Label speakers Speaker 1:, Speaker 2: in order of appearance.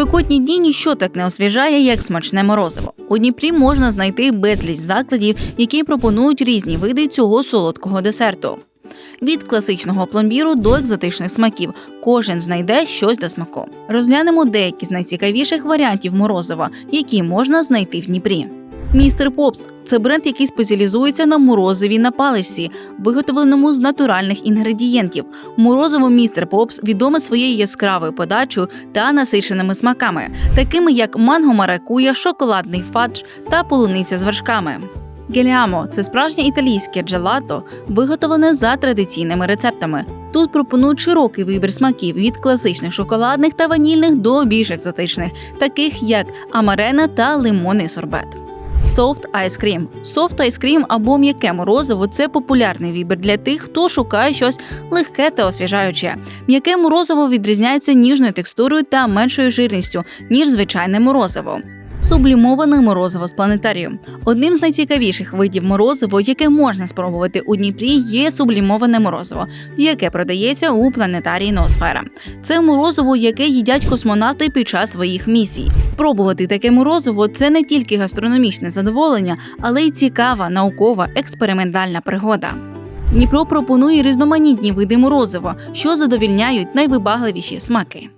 Speaker 1: спекотні дні ніщо так не освіжає, як смачне морозиво. У Дніпрі можна знайти безліч закладів, які пропонують різні види цього солодкого десерту. Від класичного пломбіру до екзотичних смаків кожен знайде щось до смаку. Розглянемо деякі з найцікавіших варіантів морозива, які можна знайти в Дніпрі. Містер Попс це бренд, який спеціалізується на морозиві на паличці, виготовленому з натуральних інгредієнтів. Морозиво Містер Попс відоме своєю яскравою подачею та насиченими смаками, такими як манго маракуя, шоколадний фадж та полуниця з вершками. Геліамо це справжнє італійське джелато, виготовлене за традиційними рецептами. Тут пропонують широкий вибір смаків від класичних шоколадних та ванільних до більш екзотичних, таких як амарена та лимонний сорбет. Soft Ice Cream. Soft або м'яке морозиво це популярний вибір для тих, хто шукає щось легке та освіжаюче. М'яке морозиво відрізняється ніжною текстурою та меншою жирністю, ніж звичайне морозиво. Сублімоване морозиво з планетарію. Одним з найцікавіших видів морозиво, яке можна спробувати у Дніпрі, є сублімоване морозиво, яке продається у планетарії Ноосфера. Це морозиво, яке їдять космонавти під час своїх місій. Спробувати таке морозиво це не тільки гастрономічне задоволення, але й цікава наукова експериментальна пригода. Дніпро пропонує різноманітні види морозива, що задовільняють найвибагливіші смаки.